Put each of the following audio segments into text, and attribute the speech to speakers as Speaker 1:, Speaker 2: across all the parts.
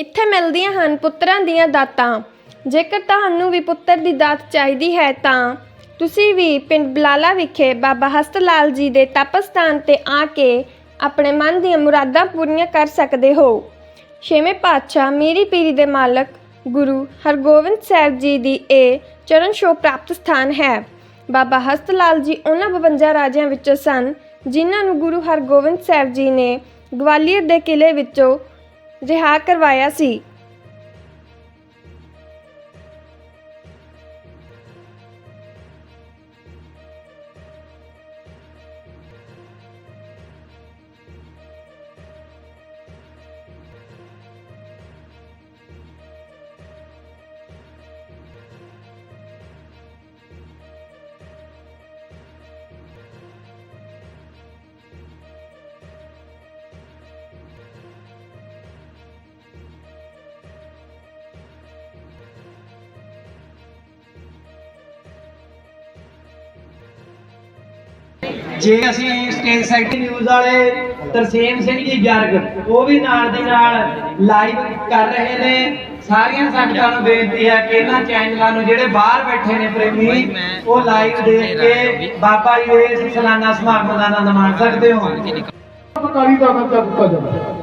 Speaker 1: ਇੱਥੇ ਮਿਲਦੀਆਂ ਹਨ ਪੁੱਤਰਾਂ ਦੀਆਂ ਦਾਤਾਂ। ਜੇਕਰ ਤੁਹਾਨੂੰ ਵੀ ਪੁੱਤਰ ਦੀ ਦਾਤ ਚਾਹੀਦੀ ਹੈ ਤਾਂ ਤੁਸੀਂ ਵੀ ਪਿੰਡ ਬਲਾਲਾ ਵਿਖੇ ਬਾਬਾ ਹਸਤ ਲਾਲ ਜੀ ਦੇ ਤਪਸਥਾਨ ਤੇ ਆ ਕੇ ਆਪਣੇ ਮਨ ਦੀਆਂ ਮੁਰਾਦਾਂ ਪੂਰੀਆਂ ਕਰ ਸਕਦੇ ਹੋ। ਛੇਵੇਂ ਪਾਤਸ਼ਾਹ ਮੀਰੀ ਪੀਰੀ ਦੇ ਮਾਲਕ ਗੁਰੂ ਹਰਗੋਬਿੰਦ ਸਾਹਿਬ ਜੀ ਦੀ ਇਹ ਚਰਨ ਛੋਹ ਪ੍ਰਾਪਤ ਸਥਾਨ ਹੈ। ਬਾਬਾ ਹਸਤ ਲਾਲ ਜੀ ਉਹਨਾਂ 52 ਰਾਜਿਆਂ ਵਿੱਚੋਂ ਸਨ, ਜਿਨ੍ਹਾਂ ਨੂੰ ਗੁਰੂ ਹਰਗੋਬਿੰਦ ਸਾਹਿਬ ਜੀ ਨੇ ਗਵਾਲੀਅਰ ਦੇ ਕਿਲੇ ਵਿੱਚੋਂ ਰਿਹਾ ਕਰਵਾਇਆ ਸੀ।
Speaker 2: ਜੇ ਅਸੀਂ ਸਟੇਜ ਸੈਕਟਰੀ ਨਿਊਜ਼ ਵਾਲੇ ਤਰਸੇਮ ਸਿੰਘ ਜੀ ਜਰਗ ਉਹ ਵੀ ਨਾਲ ਦੀ ਨਾਲ ਲਾਈਵ ਕਰ ਰਹੇ ਨੇ। ਸਾਰੀਆਂ ਸੰਗਤਾਂ ਨੂੰ ਬੇਨਤੀ ਹੈ ਕਿ ਇਹਨਾਂ ਚੈਨਲਾਂ ਨੂੰ ਜਿਹੜੇ ਬਾਹਰ ਬੈਠੇ ਨੇ ਪ੍ਰੇਮੀ ਉਹ ਲਾਈਵ ਦੇਖ ਕੇ ਬਾਬਾ ਜੀ ਦੇ ਸਾਲਾਨਾ ਸਮਾਗਮ ਦਾ ਆਨੰਦ ਮਾਣ ਸਕਦੇ ਹੋ।
Speaker 3: ਪਕਾਰੀ ਦਾ ਦਰਜਾ ਦਿੱਤਾ ਜਾਂਦਾ।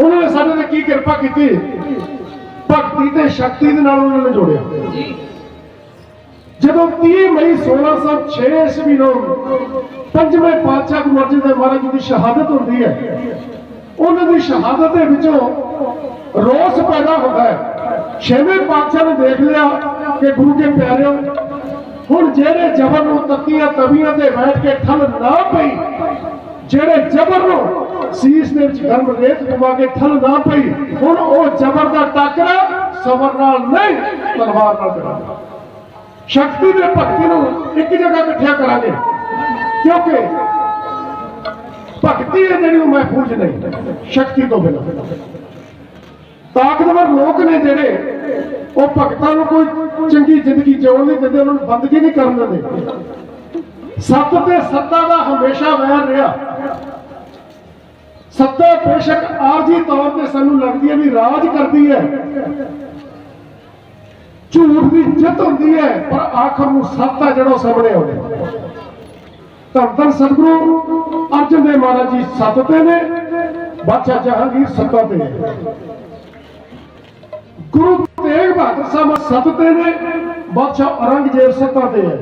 Speaker 3: ਉਹਨਾਂ ਨੇ ਸਾਡੇ ਤੇ ਕੀ ਕਿਰਪਾ ਕੀਤੀ? ਭਗਤੀ ਤੇ ਸ਼ਕਤੀ ਦੇ ਨਾਲ ਉਹਨਾਂ ਨੇ ਜੋੜਿਆ। ਜਦੋਂ 30 ਮਈ 1606 ਈਸਵੀ ਨੂੰ ਪੰਜਵੇਂ ਪਾਤਸ਼ਾਹ ਗੁਰੂ ਅਰਜਨ ਦੇਵ ਮਹਾਰਾਜ ਜੀ ਦੀ ਸ਼ਹਾਦਤ ਹੁੰਦੀ ਹੈ, ਉਹਨਾਂ ਦੀ ਸ਼ਹਾਦਤ ਦੇ ਵਿੱਚੋਂ ਰੋਸ ਪੈਦਾ ਹੁੰਦਾ ਹੈ। ਛੇਵੇਂ ਪਾਤਸ਼ਾਹ ਨੇ ਦੇਖ ਲਿਆ ਕਿ ਗੁਰੂ ਕੇ ਪਿਆਰਿਓ, ਹੁਣ ਜਿਹੜੇ ਜ਼ਬਰ ਨੂੰ ਤੱਤੀਆਂ ਤਵੀਆਂ ਤੇ ਬੈਠ ਕੇ ਠੱਲ ਨਾ ਪਈ, ਜਿਹੜੇ ਜ਼ਬਰ ਨੂੰ ਸੀਸ ਦੇ ਵਿੱਚ ਗਰਮ ਰੇਤ ਪਵਾ ਕੇ ਠੱਲ ਨਾ ਪਈ, ਹੁਣ ਉਹ ਜ਼ਬਰ ਦਾ ਟਾਕਰਾ ਸਬਰ ਨਾਲ ਨਹੀਂ ਤਲਵਾਰ ਨਾਲ ਕਰਾਂਗੇ ਸ਼ਕਤੀ ਤੇ ਭਗਤੀ ਨੂੰ ਇੱਕ ਜਗ੍ਹਾ ਇਕੱਠਿਆ ਕਰਾਂਗੇ। ਕਿਉਂਕਿ ਭਗਤੀ ਹੈ ਜਿਹੜੀ ਉਹ ਮਹਿਫੂਜ਼ ਨਹੀਂ, ਸ਼ਕਤੀ ਤੋਂ ਬਿਨਾਂ। ਤਾਕਤਵਰ ਲੋਕ ਨੇ ਜਿਹੜੇ, ਉਹ ਭਗਤਾਂ ਨੂੰ ਕੋਈ ਚੰਗੀ ਜ਼ਿੰਦਗੀ ਜਿਉਣ ਨਹੀਂ ਦਿੰਦੇ, ਉਹਨਾਂ ਨੂੰ ਬੰਦਗੀ ਨਹੀਂ ਕਰਨ ਦਿੰਦੇ। ਸੱਤ ਤੇ ਸੱਤਾ ਦਾ ਹਮੇਸ਼ਾ ਵੈਰ ਰਿਹਾ। ਸੱਤਾ ਬੇਸ਼ੱਕ ਆਰਜੀ ਤੌਰ ਤੇ ਸਾਨੂੰ ਲੱਗਦੀ ਹੈ ਵੀ ਰਾਜ ਕਰਦੀ ਹੈ। ਦੀ ਜਿੱਤ ਹੁੰਦੀ ਹੈ, ਪਰ ਆਖਰ ਨੂੰ ਸੱਤ ਆ ਜਿਹੜਾ ਸਾਹਮਣੇ ਆਉਂਦਾ ਧੰਨ ਸਤਿਗੁਰੂ, ਅਰਜਨ ਦੇਵ ਮਹਾਰਾਜ ਜੀ ਸੱਤ ਤੇ ਨੇ, ਬਾਦਸ਼ਾਹ ਜਹਾਂਗੀਰ ਸੱਤਾ ਤੇ ਗੁਰੂ ਤੇਗ ਬਹਾਦਰ ਸਾਹਿਬ ਸੱਤ ਤੇ ਨੇ, ਬਾਦਸ਼ਾਹ ਔਰੰਗਜ਼ੇਬ ਸੱਤਾ ਤੇ ਹੈ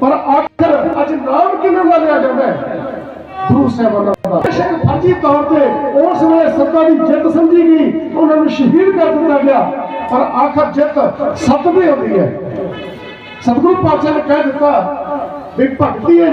Speaker 3: ਪਰ ਆਖਰ ਅੱਜ ਨਾਮ ਕਿਹਨਾਂ ਦਾ ਲਿਆ ਜਾਂਦਾ ਹੈ? ਗੁਰੂ ਸਾਹਿਬਾਨ ਦਾ। ਬੇਸ਼ੱਕ ਫਰਜ਼ੀ ਤੌਰ ਤੇ ਉਸ ਵੇਲੇ ਸੱਤਾ ਦੀ ਜਿੱਤ ਸਮਝੀ ਗਈ, ਉਹਨਾਂ ਨੂੰ ਸ਼ਹੀਦ ਕਰ ਦਿੱਤਾ ਗਿਆ। ਪਰ ਆਖਰ ਜਿੱਤ ਸੱਤ ਦੀ ਹੁੰਦੀ ਹੈ। ਸਤਿਗੁਰੂ ਪਾਤਸ਼ਾਹ ਨੇ ਕਹਿ ਦਿੱਤਾ ਵੀ ਭਗਤੀ ਹੈ